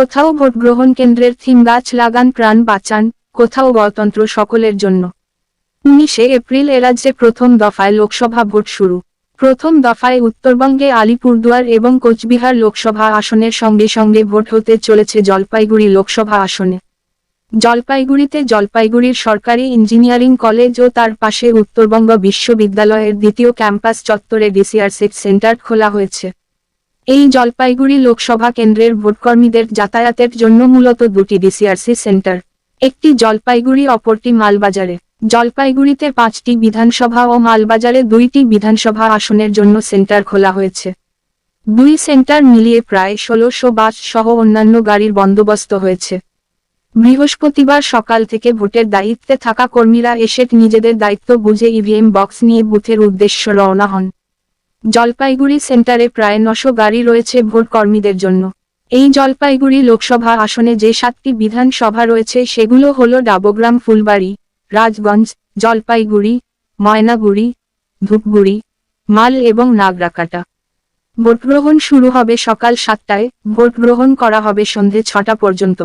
কোথাও ভোট গ্রহণ কেন্দ্রের থিম গাছ লাগান, প্রাণ বাঁচান, কোথাও গণতন্ত্র সকলের জন্য। উনিশে এপ্রিল এ রাজ্যে প্রথম দফায় লোকসভা ভোট শুরু। প্রথম দফায় উত্তরবঙ্গে আলিপুরদুয়ার এবং কোচবিহার লোকসভা আসনের সঙ্গে সঙ্গে ভোট হতে চলেছে জলপাইগুড়ি লোকসভা আসনে। জলপাইগুড়িতে জলপাইগুড়ির সরকারি ইঞ্জিনিয়ারিং কলেজ ও তার পাশে উত্তরবঙ্গ বিশ্ববিদ্যালয়ের দ্বিতীয় ক্যাম্পাস চত্বরে ডিসিআরসিপ সেন্টার খোলা হয়েছে। এই জলপাইগুড়ি লোকসভা কেন্দ্রের ভোটকর্মীদের যাতায়াতের জন্য মূলত দুটি ডিসিআরসি সেন্টার, একটি জলপাইগুড়ি, অপরটি মালবাজারে। জলপাইগুড়িতে পাঁচটি বিধানসভা ও মালবাজারে দুইটি বিধানসভা আসনের জন্য সেন্টার খোলা হয়েছে। দুই সেন্টার মিলিয়ে প্রায় ষোলোশো বাস সহ অন্যান্য গাড়ির বন্দোবস্ত হয়েছে। বৃহস্পতিবার সকাল থেকে ভোটের দায়িত্বে থাকা কর্মীরা এসে নিজেদের দায়িত্ব বুঝে ইভিএম বক্স নিয়ে বুথের উদ্দেশ্য রওনা হন। জলপাইগুড়ি সেন্টারে প্রায় নশো গাড়ি রয়েছে ভোট কর্মীদের জন্য। এই জলপাইগুড়ি লোকসভা আসনে যে সাতটি বিধানসভা রয়েছে সেগুলো হল ডাবগ্রাম, ফুলবাড়ি, রাজগঞ্জ, জলপাইগুড়ি, ময়নাগুড়ি, ধূপগুড়ি, মাল এবং নাগরাকাটা। ভোটগ্রহণ শুরু হবে সকাল সাতটায়। ভোট গ্রহণ করা হবে সন্ধে ছটা পর্যন্ত।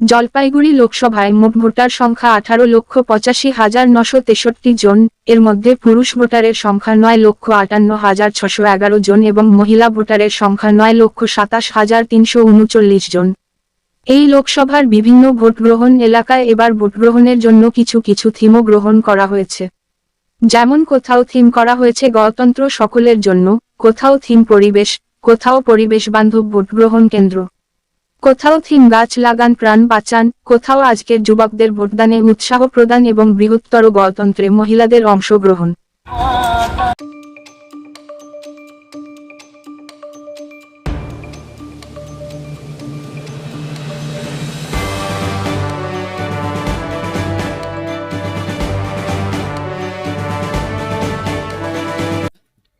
জলপাইগুড়ি লোকসভায় মোট ভোটার সংখ্যা আঠারো লক্ষ পঁচাশি হাজার নশো তেষট্টি জন, এর মধ্যে পুরুষ ভোটারের সংখ্যা নয় লক্ষ আটান্ন হাজার ছশো এগারো জন এবং মহিলা ভোটারের সংখ্যা নয় লক্ষ সাতাশ হাজার তিনশো উনচল্লিশ জন। এই লোকসভার বিভিন্ন ভোটগ্রহণ এলাকায় এবার ভোটগ্রহণের জন্য কিছু কিছু থিমও গ্রহণ করা হয়েছে। যেমন কোথাও থিম করা হয়েছে গণতন্ত্র সকলের জন্য, কোথাও থিম পরিবেশ, কোথাও পরিবেশ বান্ধব ভোটগ্রহণ কেন্দ্র। কোথাও থিম গাছ লাগান প্রাণ বাঁচান কোথাও আজকের যুবকদের ভোটদানে উৎসাহ প্রদান এবং বৃহত্তর গণতন্ত্রে মহিলাদের অংশগ্রহণ।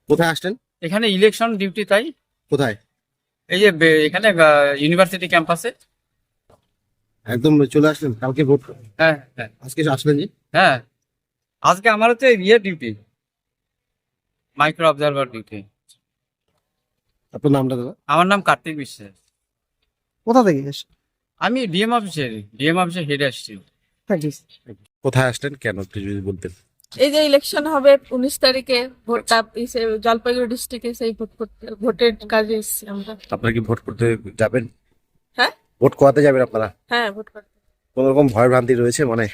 কোথায় আসছেন? এখানে ইলেকশন ডিউটি তাই? কোথায়? এই যে এখানে ইউনিভার্সিটি ক্যাম্পাসে একদম চলে আসলেন কালকে ভোট হ্যাঁ হ্যাঁ। আজকে আসলেন জি হ্যাঁ। আজকে আমার হচ্ছে ইয়ে ডিউটি মাইক্রো অবজারভার ডিউটি আপনার নামটা দাদা? আমার নাম কার্তিক বিশ্বাস। কোথা থেকে এসে আমি ডিএম অফিসের ডিএম অফিসে হেডে আসছি। কোথায় আসলেন? কেন একটু যদি বলতেন। এই যে ইলেকশন হবে উনিশ তারিখে ভোটটা জলপাইগুড়ি ডিস্ট্রিক্টে সেই ভোট করতে ভোটের কাজে এসেছি আমরা। আপনারা কি ভোট করতে যাবেন? হ্যাঁ? ভোট কোয়াতে যাবেন আপনারা? হ্যাঁ ভোট করতে। কোন রকম ভয় ভ্রান্তি রয়েছে মানে?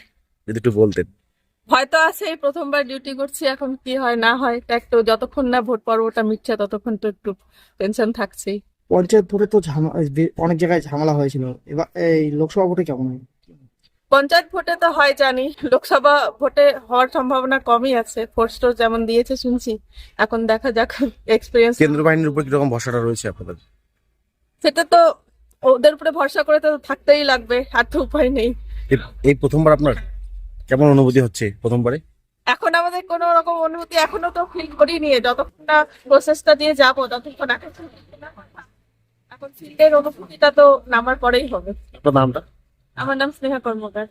যদি একটু বলতেন। ভয় তো আছে প্রথমবার ডিউটি করছি এখন কি হয় না হয় তা একটু যতক্ষণ না ভোট পর্বটা মিটছে ততক্ষণ তো একটু টেনশন থাকছেই। পঞ্চায়েত ভোটে তো ঝামেলা অনেক জায়গায় ঝামেলা হয়েছিল। এবার এই লোকসভা ভোটে কেমন হয়? পঞ্চায়েত ভোটে তো হয় জানি লোকসভা ভোটে হওয়ার সম্ভাবনা কমই আছে ফোর্স টোর্স যেমন দিয়েছে শুনছি এখন দেখা যাক এক্সপিরিয়েন্স কেন্দ্র বাহিনীর উপর কীরকম ভরসাটা রয়েছে আপনাদের? সেটা তো ওদের উপরে ভরসা করে তো থাকতেই লাগবে আর তো উপায় নেই। এই- প্রথমবার আপনার কেমন অনুভূতি হচ্ছে প্রথমবারে? এখন আমাদের কোনো রকম অনুভূতি এখনও তো ফিল করিনি যতক্ষণ না প্রসেসটা দিয়ে যাব ততক্ষণ এখন এখন ফিল্ডের অনুভূতিটা তো নামার পরেই হবে। আপনার নামটা? আমার নাম স্নেহা কর্মকার।